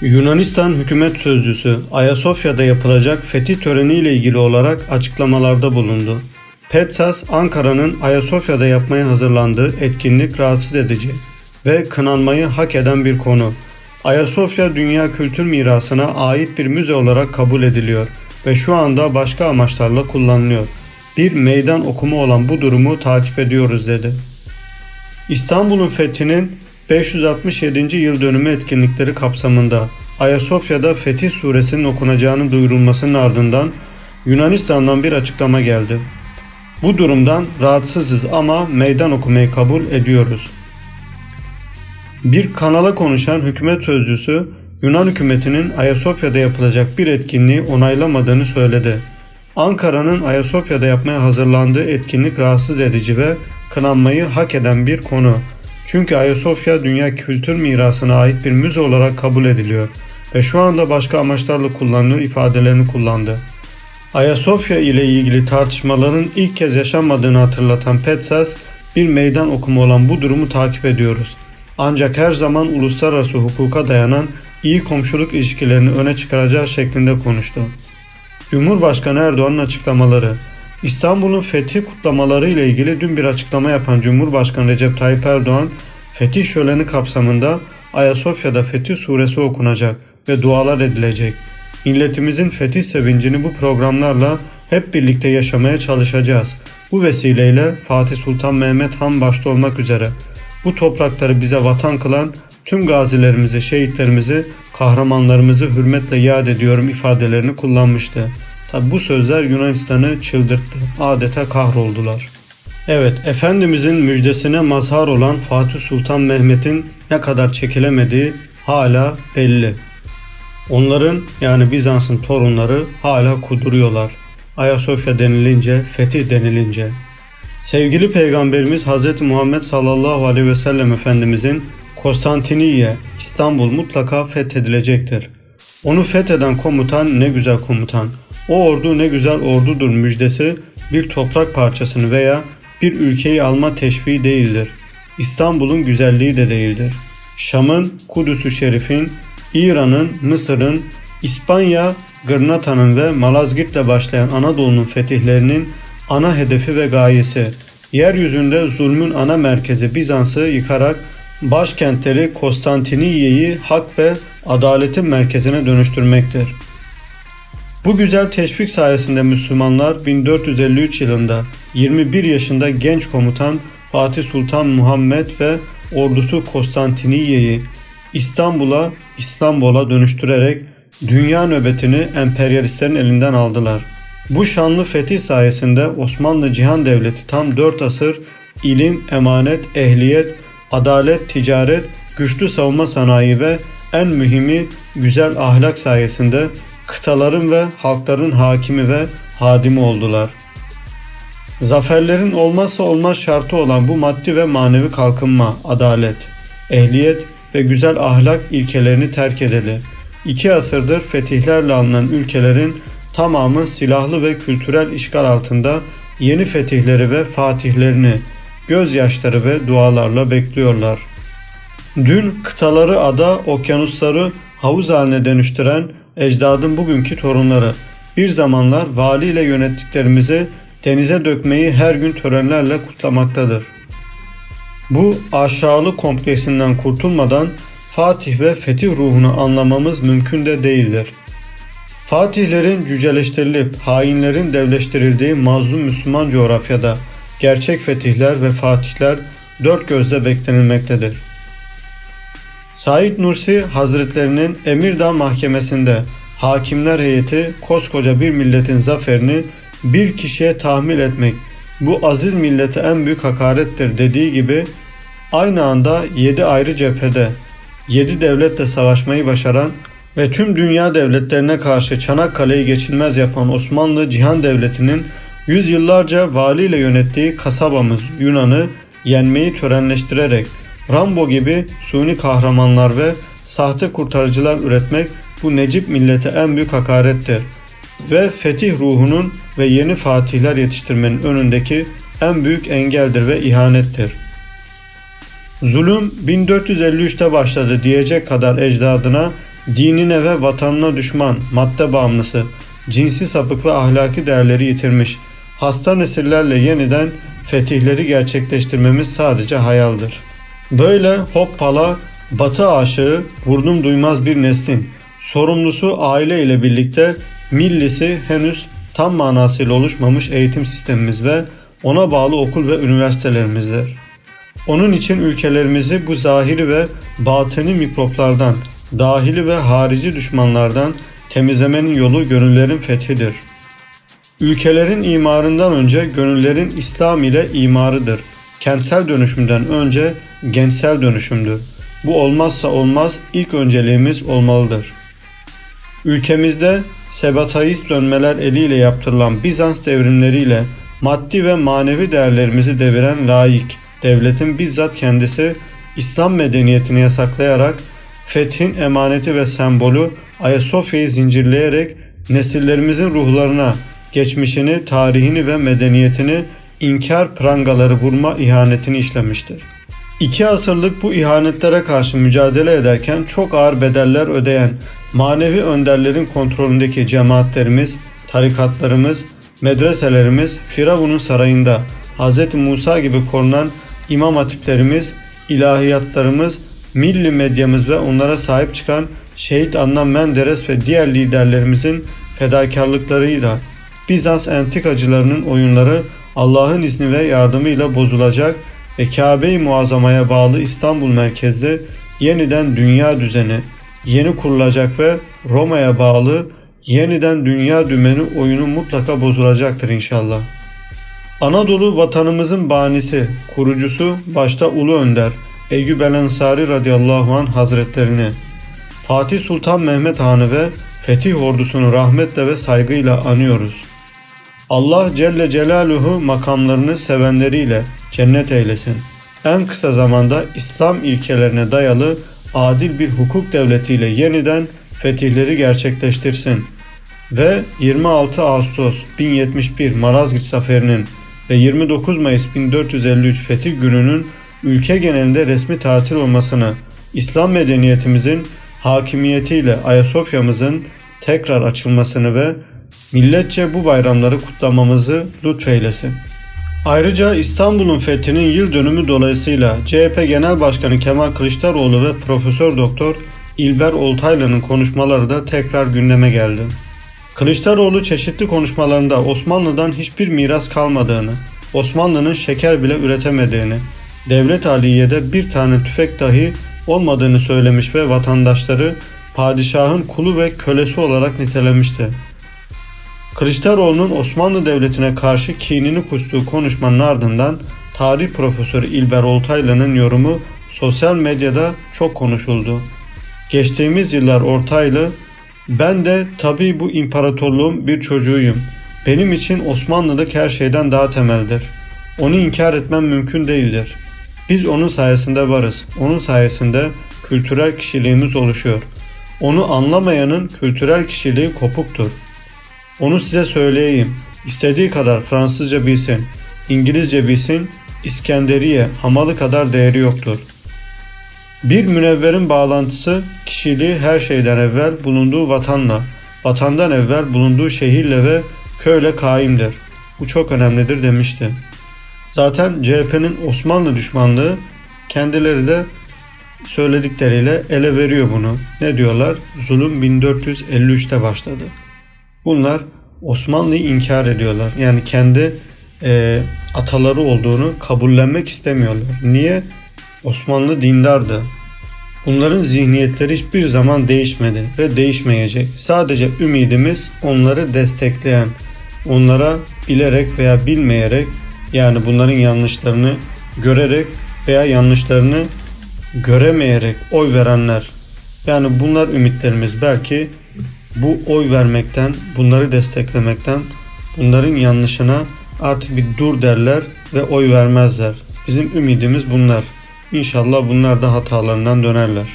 Yunanistan hükümet sözcüsü Ayasofya'da yapılacak fetih töreniyle ilgili olarak açıklamalarda bulundu. Petsas, Ankara'nın Ayasofya'da yapmaya hazırlandığı etkinlik rahatsız edici ve kınanmayı hak eden bir konu. Ayasofya Dünya Kültür Mirası'na ait bir müze olarak kabul ediliyor ve şu anda başka amaçlarla kullanılıyor. Bir meydan okuma olan bu durumu takip ediyoruz dedi. İstanbul'un fethinin 567. yıl dönümü etkinlikleri kapsamında Ayasofya'da Fetih Suresinin okunacağının duyurulmasının ardından Yunanistan'dan bir açıklama geldi. Bu durumdan rahatsızız ama meydan okumayı kabul ediyoruz. Bir kanala konuşan hükümet sözcüsü Yunan hükümetinin Ayasofya'da yapılacak bir etkinliği onaylamadığını söyledi. Ankara'nın Ayasofya'da yapmaya hazırlandığı etkinlik rahatsız edici ve kınanmayı hak eden bir konu. Çünkü Ayasofya dünya kültür mirasına ait bir müze olarak kabul ediliyor ve şu anda başka amaçlarla kullanılıyor ifadelerini kullandı. Ayasofya ile ilgili tartışmaların ilk kez yaşanmadığını hatırlatan Petsas, bir meydan okuma olan bu durumu takip ediyoruz. Ancak her zaman uluslararası hukuka dayanan iyi komşuluk ilişkilerini öne çıkaracağı şeklinde konuştu. Cumhurbaşkanı Erdoğan'ın açıklamaları İstanbul'un fethi kutlamaları ile ilgili dün bir açıklama yapan Cumhurbaşkanı Recep Tayyip Erdoğan, fetih şöleni kapsamında Ayasofya'da Fetih Suresi okunacak ve dualar edilecek. Milletimizin fetih sevincini bu programlarla hep birlikte yaşamaya çalışacağız. Bu vesileyle Fatih Sultan Mehmet Han başta olmak üzere bu toprakları bize vatan kılan tüm gazilerimizi, şehitlerimizi, kahramanlarımızı hürmetle yad ediyorum ifadelerini kullanmıştı. Tabi bu sözler Yunanistan'ı çıldırttı. Adeta kahroldular. Evet, Efendimizin müjdesine mazhar olan Fatih Sultan Mehmet'in ne kadar çekilemediği hala belli. Onların yani Bizans'ın torunları hala kuduruyorlar. Ayasofya denilince, fetih denilince. Sevgili Peygamberimiz Hz. Muhammed sallallahu aleyhi ve sellem Efendimizin Konstantiniye, İstanbul mutlaka fethedilecektir. Onu fetheden komutan ne güzel komutan. O ordu ne güzel ordudur müjdesi bir toprak parçasını veya bir ülkeyi alma teşviği değildir. İstanbul'un güzelliği de değildir. Şam'ın, Kudüs-ü Şerif'in, İran'ın, Mısır'ın, İspanya, Gırnata'nın ve Malazgirt'le başlayan Anadolu'nun fetihlerinin ana hedefi ve gayesi, yeryüzünde zulmün ana merkezi Bizans'ı yıkarak başkentleri Konstantiniye'yi hak ve adaletin merkezine dönüştürmektir. Bu güzel teşvik sayesinde Müslümanlar 1453 yılında 21 yaşında genç komutan Fatih Sultan Muhammed ve ordusu Konstantiniye'yi İstanbul'a, İstanbul'a dönüştürerek dünya nöbetini emperyalistlerin elinden aldılar. Bu şanlı fetih sayesinde Osmanlı Cihan Devleti tam 4 asır ilim, emanet, ehliyet, adalet, ticaret, güçlü savunma sanayi ve en mühimi güzel ahlak sayesinde kıtaların ve halkların hakimi ve hadimi oldular. Zaferlerin olmazsa olmaz şartı olan bu maddi ve manevi kalkınma, adalet, ehliyet ve güzel ahlak ilkelerini terk edeli. İki asırdır fetihlerle alınan ülkelerin tamamı silahlı ve kültürel işgal altında yeni fetihleri ve fatihlerini gözyaşları ve dualarla bekliyorlar. Dün kıtaları ada, okyanusları havuz haline dönüştüren ecdadın bugünkü torunları bir zamanlar valiyle yönettiklerimizi denize dökmeyi her gün törenlerle kutlamaktadır. Bu aşağılık kompleksinden kurtulmadan Fatih ve fetih ruhunu anlamamız mümkün de değildir. Fatihlerin cüceleştirilip hainlerin devleştirildiği mazlum Müslüman coğrafyada gerçek fetihler ve fatihler dört gözle beklenilmektedir. Said Nursi Hazretlerinin Emirdağ Mahkemesi'nde hakimler heyeti koskoca bir milletin zaferini bir kişiye tahmil etmek bu aziz millete en büyük hakarettir dediği gibi aynı anda yedi ayrı cephede yedi devletle savaşmayı başaran ve tüm dünya devletlerine karşı Çanakkale'yi geçilmez yapan Osmanlı Cihan Devleti'nin yüzyıllarca valiyle yönettiği kasabamız Yunan'ı yenmeyi törenleştirerek Rambo gibi suni kahramanlar ve sahte kurtarıcılar üretmek bu Necip millete en büyük hakarettir ve fetih ruhunun ve yeni fatihler yetiştirmenin önündeki en büyük engeldir ve ihanettir. Zulüm 1453'te başladı diyecek kadar ecdadına dinine ve vatanına düşman, madde bağımlısı, cinsi sapık ve ahlaki değerleri yitirmiş, hasta nesillerle yeniden fetihleri gerçekleştirmemiz sadece hayaldir. Böyle hoppala batı aşığı vurdum duymaz bir neslin sorumlusu aile ile birlikte millisi henüz tam manasıyla oluşmamış eğitim sistemimiz ve ona bağlı okul ve üniversitelerimizdir. Onun için ülkelerimizi bu zahiri ve batini mikroplardan, dahili ve harici düşmanlardan temizlemenin yolu gönüllerin fethidir. Ülkelerin imarından önce gönüllerin İslam ile imarıdır. Kentsel dönüşümden önce gençsel dönüşümdür. Bu olmazsa olmaz ilk önceliğimiz olmalıdır. Ülkemizde sebataist dönmeler eliyle yaptırılan Bizans devrimleriyle maddi ve manevi değerlerimizi deviren laik, devletin bizzat kendisi İslam medeniyetini yasaklayarak fethin emaneti ve sembolü Ayasofya'yı zincirleyerek nesillerimizin ruhlarına geçmişini, tarihini ve medeniyetini inkar prangaları vurma ihanetini işlemiştir. İki asırlık bu ihanetlere karşı mücadele ederken çok ağır bedeller ödeyen manevi önderlerin kontrolündeki cemaatlerimiz, tarikatlarımız, medreselerimiz Firavun'un sarayında Hz. Musa gibi korunan imam hatiplerimiz, ilahiyatlarımız, milli medyamız ve onlara sahip çıkan Şehit Adnan Menderes ve diğer liderlerimizin fedakarlıklarıyla Bizans entikacılarının oyunları Allah'ın izni ve yardımıyla bozulacak ve Kabe-i Muazzama'ya bağlı İstanbul merkezli yeniden dünya düzeni yeni kurulacak ve Roma'ya bağlı yeniden dünya dümeni oyunu mutlaka bozulacaktır inşallah. Anadolu vatanımızın banisi, kurucusu başta Ulu Önder Eyyub el Ensari radıyallahu anh hazretlerini, Fatih Sultan Mehmet Han'ı ve Fetih ordusunu rahmetle ve saygıyla anıyoruz. Allah Celle Celaluhu makamlarını sevenleriyle cennet eylesin. En kısa zamanda İslam ilkelerine dayalı adil bir hukuk devletiyle yeniden fetihleri gerçekleştirsin. Ve 26 Ağustos 1071 Malazgirt Zaferi'nin ve 29 Mayıs 1453 Fetih Günü'nün ülke genelinde resmi tatil olmasını, İslam medeniyetimizin hakimiyetiyle Ayasofya'mızın tekrar açılmasını ve milletçe bu bayramları kutlamamızı lütfeylesin. Ayrıca İstanbul'un fethinin yıl dönümü dolayısıyla CHP Genel Başkanı Kemal Kılıçdaroğlu ve Profesör Doktor İlber Oltaylı'nın konuşmaları da tekrar gündeme geldi. Kılıçdaroğlu çeşitli konuşmalarında Osmanlı'dan hiçbir miras kalmadığını, Osmanlı'nın şeker bile üretemediğini, devlet aliyede bir tane tüfek dahi olmadığını söylemiş ve vatandaşları padişahın kulu ve kölesi olarak nitelemişti. Kılıçdaroğlu'nun Osmanlı Devleti'ne karşı kinini kustuğu konuşmanın ardından tarih profesörü İlber Oltaylı'nın yorumu sosyal medyada çok konuşuldu. Geçtiğimiz yıllar Ortaylı, ben de tabii bu imparatorluğun bir çocuğuyum. Benim için Osmanlılık her şeyden daha temeldir. Onu inkar etmem mümkün değildir. Biz onun sayesinde varız. Onun sayesinde kültürel kişiliğimiz oluşuyor. Onu anlamayanın kültürel kişiliği kopuktur. Onu size söyleyeyim. İstediği kadar Fransızca bilsin, İngilizce bilsin, İskenderiye, Hamalı kadar değeri yoktur. Bir münevverin bağlantısı kişiliği her şeyden evvel bulunduğu vatanla, vatandan evvel bulunduğu şehirle ve köyle kaimdir. Bu çok önemlidir demişti. Zaten CHP'nin Osmanlı düşmanlığı kendileri de söyledikleriyle ele veriyor bunu. Ne diyorlar? Zulüm 1453'te başladı. Bunlar Osmanlı'yı inkar ediyorlar. Yani kendi e, ataları olduğunu kabullenmek istemiyorlar. Niye? Osmanlı dindardı. Bunların zihniyetleri hiçbir zaman değişmedi ve değişmeyecek. Sadece ümidimiz onları destekleyen, onlara bilerek veya bilmeyerek yani bunların yanlışlarını görerek veya yanlışlarını göremeyerek oy verenler. Yani bunlar ümitlerimiz belki bu oy vermekten, bunları desteklemekten, bunların yanlışına artık bir dur derler ve oy vermezler. Bizim ümidimiz bunlar. İnşallah bunlar da hatalarından dönerler.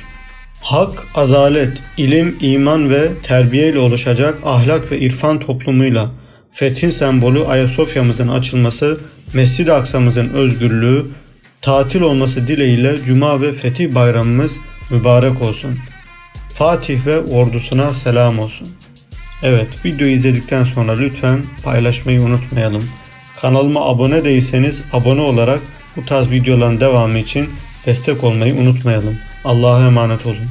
Hak, adalet, ilim, iman ve terbiye ile oluşacak ahlak ve irfan toplumuyla fethin sembolü Ayasofya'mızın açılması, Mescid-i Aksa'mızın özgürlüğü, tatil olması dileğiyle Cuma ve Fetih bayramımız mübarek olsun. Fatih ve ordusuna selam olsun. Evet, videoyu izledikten sonra lütfen paylaşmayı unutmayalım. Kanalıma abone değilseniz abone olarak bu tarz videoların devamı için destek olmayı unutmayalım. Allah'a emanet olun.